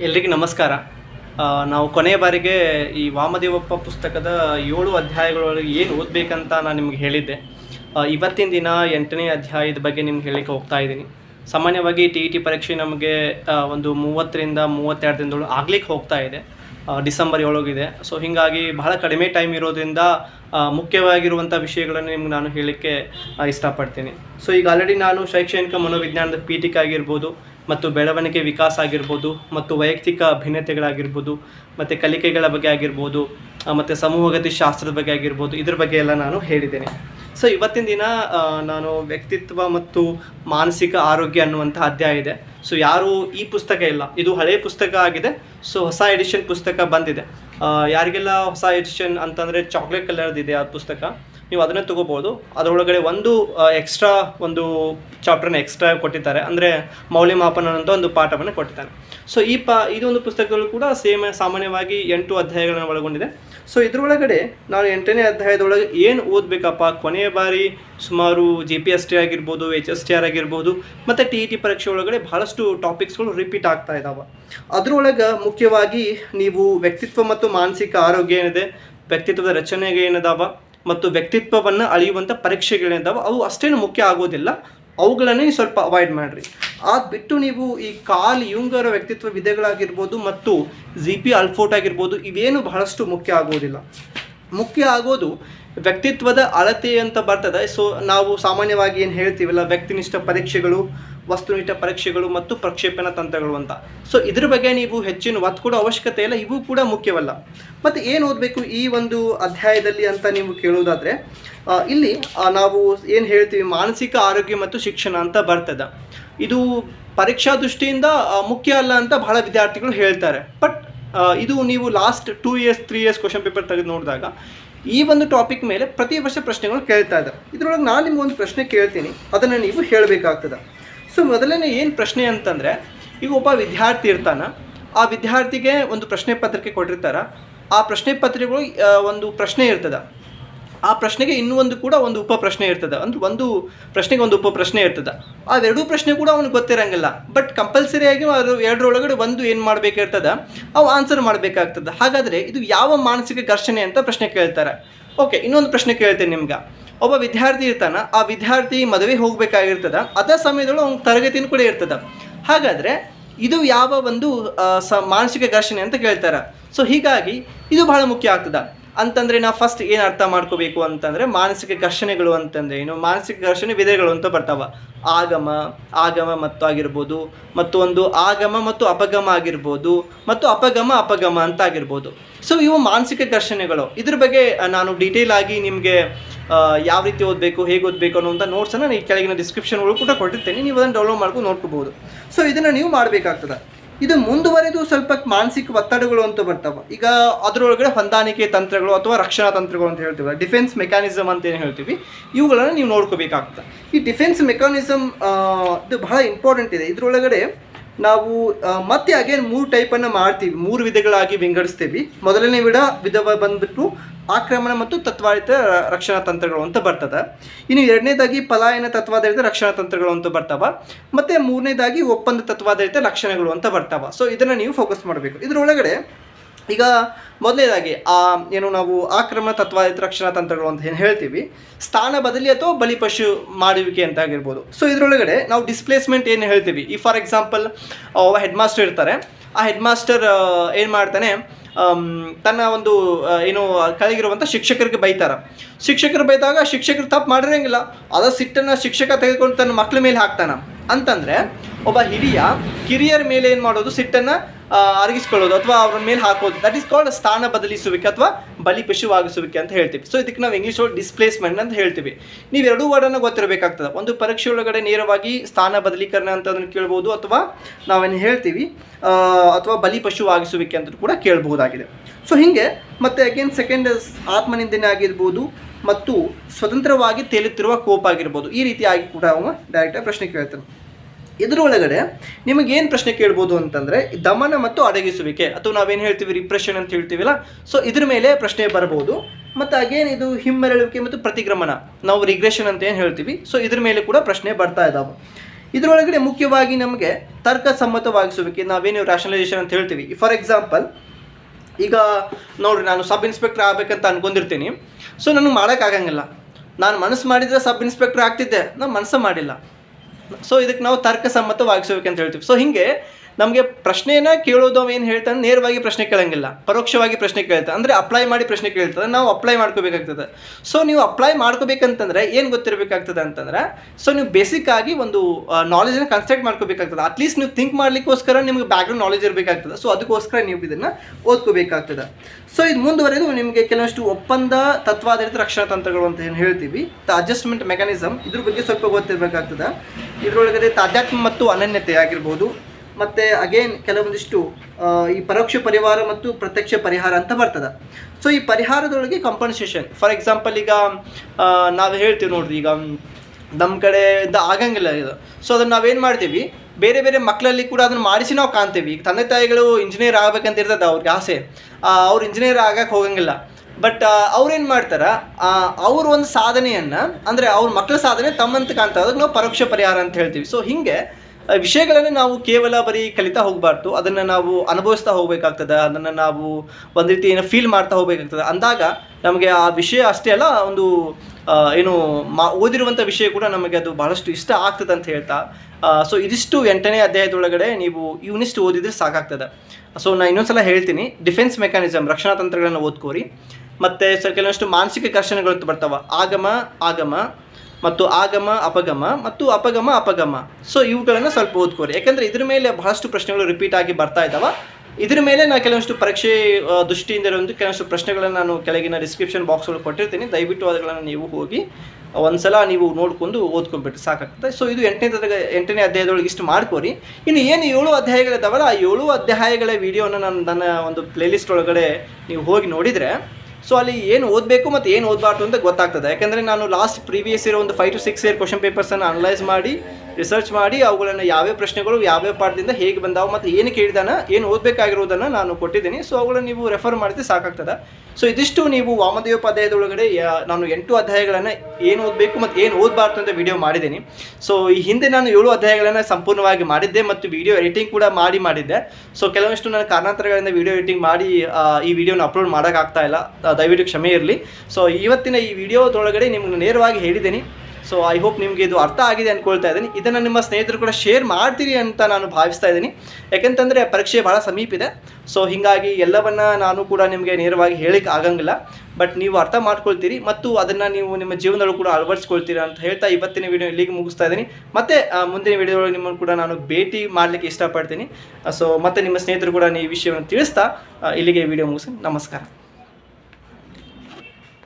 ಎಲ್ರಿಗೂ ನಮಸ್ಕಾರ. ನಾವು ಕೊನೆಯ ಬಾರಿಗೆ ಈ ವಾಮದೇವಪ್ಪ ಪುಸ್ತಕದ ಏಳು ಅಧ್ಯಾಯಗಳೊಳಗೆ ಏನು ಓದಬೇಕಂತ ನಾನು ನಿಮ್ಗೆ ಹೇಳಿದ್ದೆ. ಇವತ್ತಿನ ದಿನ ಎಂಟನೇ ಅಧ್ಯಾಯದ ಬಗ್ಗೆ ನಿಮ್ಗೆ ಹೇಳಲಿಕ್ಕೆ ಹೋಗ್ತಾ ಇದ್ದೀನಿ. ಸಾಮಾನ್ಯವಾಗಿ ಟಿ ಇ ಟಿ ಪರೀಕ್ಷೆ ನಮಗೆ ಒಂದು ಮೂವತ್ತರಿಂದ ಮೂವತ್ತೆರಡು ದಿನದೊಳಗೆ ಆಗ್ಲಿಕ್ಕೆ ಹೋಗ್ತಾ ಇದೆ. ಡಿಸೆಂಬರ್ ಏಳೋಗಿದೆ. ಸೊ, ಹೀಗಾಗಿ ಬಹಳ ಕಡಿಮೆ ಟೈಮ್ ಇರೋದ್ರಿಂದ ಮುಖ್ಯವಾಗಿರುವಂಥ ವಿಷಯಗಳನ್ನು ನಿಮ್ಗೆ ನಾನು ಹೇಳಲಿಕ್ಕೆ ಇಷ್ಟಪಡ್ತೀನಿ. ಸೊ, ಈಗ ಆಲ್ರೆಡಿ ನಾನು ಶೈಕ್ಷಣಿಕ ಮನೋವಿಜ್ಞಾನದ ಪೀಠಿಕೆ ಆಗಿರ್ಬೋದು ಮತ್ತು ಬೆಳವಣಿಗೆ ವಿಕಾಸ ಆಗಿರ್ಬೋದು ಮತ್ತು ವೈಯಕ್ತಿಕ ಭಿನ್ನತೆಗಳಾಗಿರ್ಬೋದು ಮತ್ತು ಕಲಿಕೆಗಳ ಬಗ್ಗೆ ಆಗಿರ್ಬೋದು ಮತ್ತು ಸಮೂಹಗತಿ ಶಾಸ್ತ್ರದ ಬಗ್ಗೆ ಆಗಿರ್ಬೋದು, ಇದ್ರ ಬಗ್ಗೆ ಎಲ್ಲ ನಾನು ಹೇಳಿದ್ದೇನೆ. ಸೊ ಇವತ್ತಿನ ದಿನ ನಾನು ವ್ಯಕ್ತಿತ್ವ ಮತ್ತು ಮಾನಸಿಕ ಆರೋಗ್ಯ ಅನ್ನುವಂಥ ಅಧ್ಯಾಯ ಇದೆ. ಸೊ ಯಾರು ಈ ಪುಸ್ತಕ ಇಲ್ಲ. ಇದು ಹಳೆಯ ಪುಸ್ತಕ ಆಗಿದೆ. ಸೊ ಹೊಸ ಎಡಿಷನ್ ಪುಸ್ತಕ ಬಂದಿದೆ. ಯಾರಿಗೆಲ್ಲ ಹೊಸ ಎಡಿಷನ್ ಅಂತಂದರೆ ಚಾಕ್ಲೇಟ್ ಕಲರ್ದಿದೆ ಆ ಪುಸ್ತಕ? ನೀವು ಅದನ್ನೇ ತೊಗೋಬೋದು ಅದರೊಳಗಡೆ ಒಂದು ಎಕ್ಸ್ಟ್ರಾ ಒಂದು ಚಾಪ್ಟರ್ನ ಎಕ್ಸ್ಟ್ರಾ ಕೊಟ್ಟಿದ್ದಾರೆ. ಅಂದರೆ ಮೌಲ್ಯಮಾಪನ ಅಂತ ಒಂದು ಪಾಠವನ್ನು ಕೊಟ್ಟಿದ್ದಾರೆ. ಸೊ ಈ ಪಾ, ಇದೊಂದು ಪುಸ್ತಕಗಳು ಕೂಡ ಸೇಮ್, ಸಾಮಾನ್ಯವಾಗಿ ಎಂಟು ಅಧ್ಯಾಯಗಳನ್ನು ಒಳಗೊಂಡಿದೆ. ಸೊ ಇದರೊಳಗಡೆ ನಾನು ಎಂಟನೇ ಅಧ್ಯಾಯದೊಳಗೆ ಏನು ಓದಬೇಕಪ್ಪ? ಕೊನೆಯ ಬಾರಿ ಸುಮಾರು ಜಿ ಪಿ ಎಸ್ ಟಿ ಆಗಿರ್ಬೋದು ಎಚ್ ಎಸ್ ಟಿ ಆರ್ ಆಗಿರ್ಬೋದು, ಮತ್ತು ಟಿ ಇ ಟಿ ಪರೀಕ್ಷೆ ಒಳಗಡೆ ಭಾಳಷ್ಟು ಟಾಪಿಕ್ಸ್ಗಳು ರಿಪೀಟ್ ಆಗ್ತಾ ಇದ್ದಾವೆ ಅದರೊಳಗೆ ಮುಖ್ಯವಾಗಿ ನೀವು ವ್ಯಕ್ತಿತ್ವ ಮತ್ತು ಮಾನಸಿಕ ಆರೋಗ್ಯ ಏನಿದೆ, ವ್ಯಕ್ತಿತ್ವದ ರಚನೆಗೆ ಏನದಾವ ಮತ್ತು ವ್ಯಕ್ತಿತ್ವವನ್ನು ಅಳೆಯುವಂಥ ಪರೀಕ್ಷೆಗಳೇನಿದ್ದಾವೆ ಅವು ಅಷ್ಟೇನು ಮುಖ್ಯ ಆಗೋದಿಲ್ಲ. ಅವುಗಳನ್ನೇ ಸ್ವಲ್ಪ ಅವಾಯ್ಡ್ ಮಾಡಿರಿ. ಅದು ಬಿಟ್ಟು ನೀವು ಈ ಕಾಲ್ ಯುಂಗರ ವ್ಯಕ್ತಿತ್ವ ವಿಧಗಳಾಗಿರ್ಬೋದು ಮತ್ತು ಜಿ ಪಿ ಅಲ್ಫೋಟ್ ಆಗಿರ್ಬೋದು ಇವೇನು ಬಹಳಷ್ಟು ಮುಖ್ಯ ಆಗೋದಿಲ್ಲ. ಮುಖ್ಯ ಆಗೋದು ವ್ಯಕ್ತಿತ್ವದ ಅಳತೆ ಅಂತ ಬರ್ತದೆ. ಸೊ ನಾವು ಸಾಮಾನ್ಯವಾಗಿ ಏನು ಹೇಳ್ತೀವಲ್ಲ, ವ್ಯಕ್ತಿನಿಷ್ಠ ಪರೀಕ್ಷೆಗಳು ವಸ್ತುನಿಷ್ಠ ಪರೀಕ್ಷೆಗಳು ಮತ್ತು ಪ್ರಕ್ಷೇಪಣ ತಂತ್ರಗಳು ಅಂತ. ಸೊ ಇದ್ರ ಬಗ್ಗೆ ನೀವು ಹೆಚ್ಚಿನ ಒತ್ತು ಕೊಡೋ ಅವಶ್ಯಕತೆ ಇಲ್ಲ, ಇವು ಕೂಡ ಮುಖ್ಯವಲ್ಲ. ಮತ್ತು ಏನು ಓದಬೇಕು ಈ ಒಂದು ಅಧ್ಯಾಯದಲ್ಲಿ ಅಂತ ನೀವು ಕೇಳೋದಾದರೆ ಇಲ್ಲಿ ನಾವು ಏನು ಹೇಳ್ತೀವಿ, ಮಾನಸಿಕ ಆರೋಗ್ಯ ಮತ್ತು ಶಿಕ್ಷಣ ಅಂತ ಬರ್ತದೆ. ಇದು ಪರೀಕ್ಷಾ ದೃಷ್ಟಿಯಿಂದ ಮುಖ್ಯ ಅಲ್ಲ ಅಂತ ಬಹಳ ವಿದ್ಯಾರ್ಥಿಗಳು ಹೇಳ್ತಾರೆ. ಬಟ್ ಇದು ನೀವು last two years three years question paper ತೆಗೆದು ನೋಡಿದಾಗ, ಈ ಒಂದು ಟಾಪಿಕ್ ಮೇಲೆ ಪ್ರತಿ ವರ್ಷ ಪ್ರಶ್ನೆಗಳು ಕೇಳ್ತಾ ಇದ್ದಾರೆ. ಇದರೊಳಗೆ ನಾನು ನಿಮ್ಗೆ ಒಂದು ಪ್ರಶ್ನೆ ಕೇಳ್ತೀನಿ, ಅದನ್ನು ನೀವು ಹೇಳಬೇಕಾಗ್ತದೆ. ಸೊ ಮೊದಲನೇ ಏನು ಪ್ರಶ್ನೆ ಅಂತಂದರೆ, ಈಗ ಒಬ್ಬ ವಿದ್ಯಾರ್ಥಿ ಇರ್ತಾನೆ, ಆ ವಿದ್ಯಾರ್ಥಿಗೆ ಒಂದು ಪ್ರಶ್ನೆ ಪತ್ರಿಕೆ ಕೊಟ್ಟಿರ್ತಾರೆ, ಆ ಪ್ರಶ್ನೆ ಪತ್ರಿಕೆಗಳು ಒಂದು ಪ್ರಶ್ನೆ ಇರ್ತದೆ. ಆ ಪ್ರಶ್ನೆಗೆ ಇನ್ನೂ ಒಂದು ಕೂಡ ಒಂದು ಉಪ ಪ್ರಶ್ನೆ ಇರ್ತದೆ. ಅಂದ್ರೆ ಒಂದು ಪ್ರಶ್ನೆಗೆ ಒಂದು ಉಪ ಪ್ರಶ್ನೆ ಇರ್ತದೆ. ಅವೆರಡೂ ಪ್ರಶ್ನೆ ಕೂಡ ಅವ್ನಿಗೆ ಗೊತ್ತಿರಂಗಿಲ್ಲ. ಬಟ್ ಕಂಪಲ್ಸರಿಯಾಗಿ ಅದು ಎರಡರೊಳಗಡೆ ಒಂದು ಏನು ಮಾಡಬೇಕಿರ್ತದೆ ಅವು ಆನ್ಸರ್ ಮಾಡಬೇಕಾಗ್ತದೆ. ಹಾಗಾದರೆ ಇದು ಯಾವ ಮಾನಸಿಕ ಘರ್ಷಣೆ ಅಂತ ಪ್ರಶ್ನೆ ಕೇಳ್ತಾರೆ. ಓಕೆ ಇನ್ನೊಂದು ಪ್ರಶ್ನೆ ಕೇಳ್ತೇನೆ ನಿಮ್ಗೆ. ಒಬ್ಬ ವಿದ್ಯಾರ್ಥಿ ಇರ್ತಾನ, ಆ ವಿದ್ಯಾರ್ಥಿ ಮದುವೆ ಹೋಗ್ಬೇಕಾಗಿರ್ತದ, ಅದೇ ಸಮಯದೊಳಗೆ ಅವ್ನ ತರಗತಿನೂ ಕೂಡ ಇರ್ತದ. ಹಾಗಾದ್ರೆ ಇದು ಯಾವ ಒಂದು ಮಾನಸಿಕ ಘರ್ಷಣೆ ಅಂತ ಕೇಳ್ತಾರ. ಸೊ ಹೀಗಾಗಿ ಇದು ಬಹಳ ಮುಖ್ಯ ಆಗ್ತದೆ. ಅಂತಂದರೆ ನಾವು ಫಸ್ಟ್ ಏನು ಅರ್ಥ ಮಾಡ್ಕೋಬೇಕು ಅಂತಂದರೆ ಮಾನಸಿಕ ಘರ್ಷಣೆಗಳು ಅಂತಂದರೆ ಏನು? ಮಾನಸಿಕ ಘರ್ಷಣೆ ವಿಧಗಳು ಅಂತ ಬರ್ತಾವ. ಆಗಮ ಆಗಮ ಮತ್ತು ಆಗಿರ್ಬೋದು, ಮತ್ತು ಒಂದು ಆಗಮ ಮತ್ತು ಅಪಗಮ ಆಗಿರ್ಬೋದು, ಮತ್ತು ಅಪಗಮ ಅಪಗಮ ಅಂತ ಆಗಿರ್ಬೋದು. ಸೊ ಇವು ಮಾನಸಿಕ ಘರ್ಷಣೆಗಳು. ಇದ್ರ ಬಗ್ಗೆ ನಾನು ಡೀಟೇಲ್ ಆಗಿ ನಿಮಗೆ ಯಾವ ರೀತಿ ಓದಬೇಕು, ಹೇಗೆ ಓದಬೇಕು ಅನ್ನೋಂಥ ನೋಟ್ಸನ್ನು ನೀವು ಕೆಳಗಿನ ಡಿಸ್ಕ್ರಿಪ್ಷನ್ಗಳು ಕೂಡ ಕೊಟ್ಟಿರ್ತೇನೆ. ನೀವು ಅದನ್ನು ಡೌನ್ಲೋಡ್ ಮಾಡ್ಕೊಂಡು ನೋಡ್ಕೋಬಹುದು. ಸೊ ಇದನ್ನು ನೀವು ಮಾಡಬೇಕಾಗ್ತದೆ. ಇದು ಮುಂದುವರೆದು ಸ್ವಲ್ಪ ಮಾನಸಿಕ ಒತ್ತಡಗಳು ಅಂತ ಬರ್ತಾವೆ. ಈಗ ಅದರೊಳಗಡೆ ಹೊಂದಾಣಿಕೆ ತಂತ್ರಗಳು ಅಥವಾ ರಕ್ಷಣಾ ತಂತ್ರಗಳು ಅಂತ ಹೇಳ್ತೀವಿ. ಡಿಫೆನ್ಸ್ ಮೆಕ್ಯಾನಿಸಮ್ ಅಂತ ಏನು ಹೇಳ್ತೀವಿ. ಇವುಗಳನ್ನು ನೀವು ನೋಡ್ಕೋಬೇಕಾಗ್ತದೆ. ಈ ಡಿಫೆನ್ಸ್ ಮೆಕ್ಯಾನಿಸಮ್ ಇದು ಬಹಳ ಇಂಪಾರ್ಟೆಂಟ್ ಇದೆ. ಇದರೊಳಗಡೆ ನಾವು ಮತ್ತೆ ಅಗೇನ್ ಮೂರು ಟೈಪನ್ನು ಮಾಡ್ತೀವಿ. ಮೂರು ವಿಧಗಳಾಗಿ ವಿಂಗಡಿಸ್ತೀವಿ. ಮೊದಲನೇ ವಿಧ ವಿಧ ಬಂದ್ಬಿಟ್ಟು ಆಕ್ರಮಣ ಮತ್ತು ತತ್ವಾರಿತ ರಕ್ಷಣಾ ತಂತ್ರಗಳು ಅಂತ ಬರ್ತದೆ. ಇನ್ನು ಎರಡನೇದಾಗಿ ಪಲಾಯನ ತತ್ವಾಧಾರಿತ ರಕ್ಷಣಾ ತಂತ್ರಗಳು ಅಂತ ಬರ್ತಾವ. ಮತ್ತು ಮೂರನೇದಾಗಿ ಒಪ್ಪಂದ ತತ್ವಾಧಾರಿತ ಲಕ್ಷಣಗಳು ಅಂತ ಬರ್ತಾವ. ಸೊ ಇದನ್ನು ನೀವು ಫೋಕಸ್ ಮಾಡಬೇಕು. ಇದರೊಳಗಡೆ ಈಗ ಮೊದಲನೇದಾಗಿ, ಆ, ಏನು ನಾವು ಆಕ್ರಮಣ ತತ್ವಾಧಿತ ರಕ್ಷಣಾ ತಂತ್ರಗಳು ಅಂತ ಏನು ಹೇಳ್ತೀವಿ? ಸ್ಥಾನ ಬದಲಿ ಅಥವಾ ಬಲಿಪಶು ಮಾಡುವಿಕೆ ಅಂತ ಆಗಿರ್ಬೋದು. ಸೊ ಇದರೊಳಗಡೆ ನಾವು ಡಿಸ್ಪ್ಲೇಸ್ಮೆಂಟ್ ಏನು ಹೇಳ್ತೀವಿ? ಈ ಫಾರ್ ಎಕ್ಸಾಂಪಲ್ ಹೆಡ್ ಮಾಸ್ಟರ್ ಇರ್ತಾರೆ. ಆ ಹೆಡ್ ಮಾಸ್ಟರ್ ಏನು ಮಾಡ್ತಾನೆ ತನ್ನ ಒಂದು ಏನು ಕೆಳಗಿರುವಂಥ ಶಿಕ್ಷಕರಿಗೆ ಬೈತಾರೆ. ಶಿಕ್ಷಕರು ಬೈದಾಗ ಶಿಕ್ಷಕರು ತಪ್ಪು ಮಾಡಿರಂಗಿಲ್ಲ. ಅದ ಸಿಟ್ಟನ್ನು ಶಿಕ್ಷಕ ತೆಗೆದುಕೊಂಡು ತನ್ನ ಮಕ್ಕಳ ಮೇಲೆ ಹಾಕ್ತಾನ. ಅಂತಂದರೆ, ಒಬ್ಬ ಹಿರಿಯ ಕಿರಿಯರ ಮೇಲೆ ಏನು ಮಾಡೋದು? ಸಿಟ್ಟನ್ನು ಅರಗಿಸ್ಕೊಳ್ಳೋದು ಅಥವಾ ಅವ್ರ ಮೇಲೆ ಹಾಕೋದು. ದಟ್ ಈಸ್ ಕಾಲ್ಡ್ ಸ್ಥಾನ ಬದಲಿಸುವಿಕೆ ಅಥವಾ ಬಲಿಪಶುವಾಗಿಸುವಿಕೆ ಅಂತ ಹೇಳ್ತೀವಿ. ಸೊ ಇದಕ್ಕೆ ನಾವು ಇಂಗ್ಲೀಷ್ ಒಳಗೆ ಡಿಸ್ಪ್ಲೇಸ್ಮೆಂಟ್ ಅಂತ ಹೇಳ್ತೀವಿ. ನೀವು ಎರಡೂ ವರ್ಡನ್ನು ಗೊತ್ತಿರಬೇಕಾಗ್ತದೆ. ಒಂದು ಪರೀಕ್ಷೆ ಒಳಗಡೆ ನೇರವಾಗಿ ಸ್ಥಾನ ಬದಲೀಕರಣ ಅಂತ ಅದನ್ನು ಕೇಳ್ಬೋದು ಅಥವಾ ನಾವೇನು ಹೇಳ್ತೀವಿ ಅಥವಾ ಅಥವಾ ಬಲಿಪಶುವಾಗಿಸುವಿಕೆ ಅಂತ ಕೂಡ ಕೇಳಬಹುದಾಗಿದೆ. ಸೊ ಹೀಗೆ ಮತ್ತೆ ಅಗೇನ್ ಸೆಕೆಂಡ್ ಆತ್ಮನಿಂದನೆ ಆಗಿರ್ಬೋದು ಮತ್ತು ಸ್ವತಂತ್ರವಾಗಿ ತೇಲುತ್ತಿರುವ ಕೋಪ ಆಗಿರ್ಬೋದು. ಈ ರೀತಿಯಾಗಿ ಕೂಡ ಅವನು ಡೈರೆಕ್ಟಾಗಿ ಪ್ರಶ್ನೆ ಕೇಳ್ತಾನೆ. ಇದರೊಳಗಡೆ ನಿಮಗೇನು ಪ್ರಶ್ನೆ ಕೇಳ್ಬೋದು ಅಂತಂದರೆ, ದಮನ ಮತ್ತು ಅಡಗಿಸುವಿಕೆ. ಅಥವಾ ನಾವೇನು ಹೇಳ್ತೀವಿ? ರಿಪ್ರೆಷನ್ ಅಂತ ಹೇಳ್ತೀವಲ್ಲ? ಸೊ ಇದ್ರ ಮೇಲೆ ಪ್ರಶ್ನೆ ಬರಬಹುದು ಮತ್ತು ಅಗೇನ್ ಇದು ಹಿಮ್ಮೆರಳುವಿಕೆ ಮತ್ತು ಪ್ರತಿಕ್ರಮಣ? ನಾವು ರಿಗ್ರೆಷನ್ ಅಂತ ಏನು ಹೇಳ್ತೀವಿ? ಸೊ ಇದ್ರ ಮೇಲೆ ಕೂಡ ಪ್ರಶ್ನೆ ಬರ್ತಾ ಇದ್ದಾವೆ ಇದರೊಳಗಡೆ ಮುಖ್ಯವಾಗಿ ನಮಗೆ ತರ್ಕಸಮ್ಮತವಾಗಿಸಬೇಕು ನಾವೇನು ರ್ಯಾಷನಲೈಸೇಷನ್ ಅಂತ ಹೇಳ್ತೀವಿ? ಫಾರ್ ಎಕ್ಸಾಂಪಲ್ ಈಗ ನೋಡ್ರಿ, ನಾನು ಸಬ್ ಇನ್ಸ್ಪೆಕ್ಟರ್ ಆಗಬೇಕಂತ ಅನ್ಕೊಂಡಿರ್ತೀನಿ. ಸೊ ನನಗೆ ಮಾಡೋಕ್ಕಾಗಂಗಿಲ್ಲ ನಾನು ಮನಸ್ಸು ಮಾಡಿದರೆ ಸಬ್ ಇನ್ಸ್ಪೆಕ್ಟರ್ ಆಗ್ತಿದ್ದೆ. ನಾನು ಮನಸ್ಸು ಮಾಡಿಲ್ಲ. ಸೊ ಇದಕ್ಕೆ ನಾವು ತರ್ಕಸಮ್ಮತವಾಗಿಸಬೇಕಂತ ಹೇಳ್ತೀವಿ. ಸೊ ಹಿಂಗೆ ನಮಗೆ ಪ್ರಶ್ನೆನ ಕೇಳೋದು ಅವ ಏನು ಹೇಳ್ತಾನೆ ನೇರವಾಗಿ ಪ್ರಶ್ನೆ ಕೇಳಂಗಿಲ್ಲ, ಪರೋಕ್ಷವಾಗಿ ಪ್ರಶ್ನೆ ಕೇಳ್ತಾನೆ ಅಂದರೆ ಅಪ್ಲೈ ಮಾಡಿ ಪ್ರಶ್ನೆ ಕೇಳ್ತದೆ, ನಾವು ಅಪ್ಲೈ ಮಾಡ್ಕೋಬೇಕಾಗ್ತದೆ. ಸೊ ನೀವು ಅಪ್ಲೈ ಮಾಡ್ಕೋಬೇಕಂತಂದ್ರೆ ಏನು ಗೊತ್ತಿರಬೇಕಾಗ್ತದೆ ಅಂತಂದ್ರೆ ಸೊ ನೀವು ಬೇಸಿಕ್ ಆಗಿ ಒಂದು ನಾಲೆಜನ್ನು ಕನ್ಸ್ಟ್ರಕ್ಟ್ ಮಾಡ್ಕೋಬೇಕಾಗ್ತದೆ. ಅಟ್ಲೀಸ್ಟ್ ನೀವು ಥಿಂಕ್ ಮಾಡ್ಲಿಕ್ಕೋಸ್ಕರ ನಿಮ್ಗೆ ಬ್ಯಾಕ್ಗ್ರೌಂಡ್ ನಾಲೆಜ್ ಇರಬೇಕಾಗ್ತದೆ. ಸೊ ಅದಕ್ಕೋಸ್ಕರ ನೀವು ಇದನ್ನು ಓದ್ಕೋಬೇಕಾಗ್ತದೆ. ಸೊ ಇದು ಮುಂದುವರೆದು ನಿಮಗೆ ಕೆಲವಷ್ಟು ಒಪ್ಪಂದ ತತ್ವಾಧಾರಿತ ರಕ್ಷಣಾ ತಂತ್ರಗಳು ಅಂತ ಏನು ಹೇಳ್ತೀವಿ ದ ಅಡ್ಜಸ್ಟ್ಮೆಂಟ್ ಮೆಕಾನಿಸಮ್ ಇದ್ರ ಬಗ್ಗೆ ಸ್ವಲ್ಪ ಗೊತ್ತಿರಬೇಕಾಗ್ತದೆ. ಇದರೊಳಗಡೆ ತಾಧ್ಯಾತ್ಮ ಮತ್ತು ಅನನ್ಯತೆ ಆಗಿರ್ಬೋದು. ಮತ್ತು ಅಗೇನ್ ಕೆಲವೊಂದಿಷ್ಟು ಈ ಪರೋಕ್ಷ ಪರಿಹಾರ ಮತ್ತು ಪ್ರತ್ಯಕ್ಷ ಪರಿಹಾರ ಅಂತ ಬರ್ತದೆ. ಸೊ ಈ ಪರಿಹಾರದೊಳಗೆ ಕಂಪನ್ಸೇಷನ್ ಫಾರ್ ಎಕ್ಸಾಂಪಲ್ ಈಗ ನಾವು ಹೇಳ್ತೀವಿ ನೋಡ್ರಿ ಈಗ ನಮ್ಮ ಕಡೆಯಿಂದ ಆಗಂಗಿಲ್ಲ ಇದು. ಸೊ ಅದನ್ನು ನಾವೇನು ಮಾಡ್ತೀವಿ? ಬೇರೆ ಬೇರೆ ಮಕ್ಕಳಲ್ಲಿ ಕೂಡ ಅದನ್ನು ಮಾಡಿಸಿ ನಾವು ಕಾಣ್ತೀವಿ. ಈಗ ತಂದೆ ತಾಯಿಗಳು ಇಂಜಿನಿಯರ್ ಆಗಬೇಕಂತ ಇರ್ತದೆ ಅವ್ರಿಗೆ ಆಸೆ. ಅವ್ರು ಇಂಜಿನಿಯರ್ ಆಗಕ್ಕೆ ಹೋಗಂಗಿಲ್ಲ. ಬಟ್ ಅವ್ರೇನು ಮಾಡ್ತಾರೆ? ಅವ್ರ ಒಂದು ಸಾಧನೆಯನ್ನು, ಅಂದರೆ ಅವ್ರ ಮಕ್ಕಳ ಸಾಧನೆ ತಮ್ಮಂತ ಕಾಣ್ತಾರೆ ಅದಕ್ಕೆ ನಾವು ಪರೋಕ್ಷ ಪರಿಹಾರ ಅಂತ ಹೇಳ್ತೀವಿ. ಸೊ ಹಿಂಗೆ ವಿಷಯಗಳನ್ನು ನಾವು ಕೇವಲ ಬರೀ ಕಲಿತಾ ಹೋಗಬಾರ್ದು. ಅದನ್ನು ನಾವು ಅನುಭವಿಸ್ತಾ ಹೋಗಬೇಕಾಗ್ತದೆ, ಅದನ್ನು ನಾವು ಒಂದು ರೀತಿ ಏನೋ ಫೀಲ್ ಮಾಡ್ತಾ ಹೋಗ್ಬೇಕಾಗ್ತದೆ. ಅಂದಾಗ ನಮಗೆ ಆ ವಿಷಯ ಅಷ್ಟೇ ಅಲ್ಲ, ಒಂದು ಏನು ಮಾ ಓದಿರುವಂಥ ವಿಷಯ ಕೂಡ ನಮಗೆ ಅದು ಬಹಳಷ್ಟು ಇಷ್ಟ ಆಗ್ತದೆ ಅಂತ ಹೇಳ್ತಾ ಸೊ ಇದಿಷ್ಟು ಎಂಟನೇ ಅಧ್ಯಾಯದೊಳಗಡೆ ನೀವು ಇವನಿಷ್ಟು ಓದಿದ್ರೆ ಸಾಕಾಗ್ತದೆ. ಸೊ ನಾನು ಇನ್ನೊಂದ್ಸಲ ಹೇಳ್ತೀನಿ ಡಿಫೆನ್ಸ್ ಮೆಕ್ಯಾನಿಸಮ್ ರಕ್ಷಣಾ ತಂತ್ರಗಳನ್ನು ಓದ್ಕೋರಿ. ಮತ್ತು ಸರ್, ಕೆಲವೊಂದಷ್ಟು ಮಾನಸಿಕ ಘರ್ಷಣೆಗಳು ಬರ್ತಾವೆ ಬರ್ತಾವ. ಆಗಮ ಆಗಮ ಮತ್ತು ಆಗಮ, ಅಪಗಮ ಮತ್ತು ಅಪಗಮ ಅಪಗಮ. ಸೊ ಇವುಗಳನ್ನು ಸ್ವಲ್ಪ ಓದ್ಕೋರಿ ಯಾಕಂದರೆ ಇದ್ರ ಮೇಲೆ ಬಹಳಷ್ಟು ಪ್ರಶ್ನೆಗಳು ರಿಪೀಟ್ ಆಗಿ ಬರ್ತಾ ಇದ್ದಾವೆ ಇದ್ರ ಮೇಲೆ ನಾನು ಕೆಲವಷ್ಟು ಪರೀಕ್ಷೆ ದೃಷ್ಟಿಯಿಂದ ಇರೋದು ಕೆಲವಷ್ಟು ಪ್ರಶ್ನೆಗಳನ್ನು ನಾನು ಕೆಳಗಿನ ಡಿಸ್ಕ್ರಿಪ್ಷನ್ ಬಾಕ್ಸ್ ಒಳಗೆ ಕೊಟ್ಟಿರ್ತೀನಿ. ದಯವಿಟ್ಟು ಅವುಗಳನ್ನು ನೀವು ಹೋಗಿ ಒಂದ್ಸಲ ನೀವು ನೋಡ್ಕೊಂಡು ಓದ್ಕೊಂಡ್ಬಿಟ್ಟು ಸಾಕಾಗ್ತದೆ. ಸೊ ಇದು ಎಂಟನೇ ತರಗ, ಎಂಟನೇ ಅಧ್ಯಾಯದೊಳಗೆ ಇಷ್ಟು ಮಾಡ್ಕೋರಿ. ಇನ್ನು ಏನು ಏಳು ಅಧ್ಯಾಯಗಳಿದ್ದಾವಲ್ಲ ಆ ಏಳು ಅಧ್ಯಾಯಗಳ ವಿಡಿಯೋನ ನಾನು ನನ್ನ ಒಂದು ಪ್ಲೇಲಿಸ್ಟ್ ಒಳಗಡೆ ನೀವು ಹೋಗಿ ನೋಡಿದರೆ ಸೊ ಅಲ್ಲಿ ಏನು ಓದಬೇಕು ಮತ್ತು ಏನು ಓದಬಾರ್ದು ಅಂತ ಗೊತ್ತಾಗ್ತದೆ. ಯಾಕಂದರೆ ನಾನು ಲಾಸ್ಟ್ ಪ್ರೀವಿಯಸ್ ಇರೋ ಒಂದು five to six year question ಪೇಪರ್ಸನ್ನು analyse ಮಾಡಿ ರಿಸರ್ಚ್ ಮಾಡಿ ಅವುಗಳನ್ನು ಯಾವ್ಯಾವ ಪ್ರಶ್ನೆಗಳು ಯಾವ್ಯಾವ ಪಾಠದಿಂದ ಹೇಗೆ ಬಂದಾವು ಮತ್ತು ಏನು ಕೇಳಿದಾನ, ಏನು ಓದಬೇಕಾಗಿರೋದನ್ನು ನಾನು ಕೊಟ್ಟಿದ್ದೀನಿ. ಸೊ ಅವುಗಳನ್ನು ನೀವು ರೆಫರ್ ಮಾಡಿದ್ರೆ ಸಾಕಾಗ್ತದೆ. ಸೊ ಇದಿಷ್ಟು ನೀವು ವಾಮದೇವೋಪಾಧ್ಯಾಯದೊಳಗಡೆ ನಾನು ಎಂಟು ಅಧ್ಯಾಯಗಳನ್ನು ಏನು ಓದಬೇಕು ಮತ್ತು ಏನು ಓದಬಾರ್ದು ಅಂತ ವಿಡಿಯೋ ಮಾಡಿದ್ದೀನಿ. ಸೊ ಈ ಹಿಂದೆ ನಾನು ಏಳು ಅಧ್ಯಾಯಗಳನ್ನು ಸಂಪೂರ್ಣವಾಗಿ ಮಾಡಿದ್ದೆ ಮತ್ತು ವಿಡಿಯೋ ಎಡಿಟಿಂಗ್ ಕೂಡ ಮಾಡಿ ಮಾಡಿದ್ದೆ. ಸೊ ಕೆಲವಷ್ಟು ನನ್ನ ಕಾರಣಾಂತರಗಳಿಂದ ವಿಡಿಯೋ ಎಡಿಟಿಂಗ್ ಮಾಡಿ ಈ ವಿಡಿಯೋನ ಅಪ್ಲೋಡ್ ಮಾಡೋಕ್ಕಾಗ್ತಾ ಇಲ್ಲ. ದಯವಿಟ್ಟು ಕ್ಷಮೆ ಇರಲಿ. ಸೊ ಇವತ್ತಿನ ಈ ವಿಡಿಯೋದೊಳಗಡೆ ನಿಮ್ಗೆ ನೇರವಾಗಿ ಹೇಳಿದ್ದೀನಿ. ಸೊ ಐ ಹೋಪ್ ನಿಮಗೆ ಇದು ಅರ್ಥ ಆಗಿದೆ ಅಂದ್ಕೊಳ್ತಾ ಇದ್ದೀನಿ. ಇದನ್ನು ನಿಮ್ಮ ಸ್ನೇಹಿತರು ಕೂಡ ಶೇರ್ ಮಾಡ್ತೀರಿ ಅಂತ ನಾನು ಭಾವಿಸ್ತಾ ಇದ್ದೀನಿ. ಯಾಕೆಂತಂದರೆ ಪರೀಕ್ಷೆ ಭಾಳ ಸಮೀಪ ಇದೆ. ಸೊ ಹೀಗಾಗಿ ಎಲ್ಲವನ್ನು ನಾನು ಕೂಡ ನಿಮಗೆ ನೇರವಾಗಿ ಹೇಳಕ್ಕೆ ಆಗಂಗಿಲ್ಲ. ಬಟ್ ನೀವು ಅರ್ಥ ಮಾಡ್ಕೊಳ್ತೀರಿ ಮತ್ತು ಅದನ್ನು ನೀವು ನಿಮ್ಮ ಜೀವನದಲ್ಲೂ ಕೂಡ ಅಳವಡಿಸ್ಕೊಳ್ತೀರಾ ಅಂತ ಹೇಳ್ತಾ ಇವತ್ತಿನ ವಿಡಿಯೋ ಇಲ್ಲಿಗೆ ಮುಗಿಸ್ತಾ ಇದ್ದೀನಿ. ಮತ್ತೆ ಮುಂದಿನ ವಿಡಿಯೋದೊಳಗೆ ನಿಮ್ಮನ್ನು ಕೂಡ ನಾನು ಭೇಟಿ ಮಾಡಲಿಕ್ಕೆ ಇಷ್ಟಪಡ್ತೀನಿ. ಸೊ ಮತ್ತೆ ನಿಮ್ಮ ಸ್ನೇಹಿತರು ಕೂಡ ಈ ವಿಷಯವನ್ನು ತಿಳಿಸ್ತಾ ಇಲ್ಲಿಗೆ ವಿಡಿಯೋ ಮುಗಿಸಿ ನಮಸ್ಕಾರ.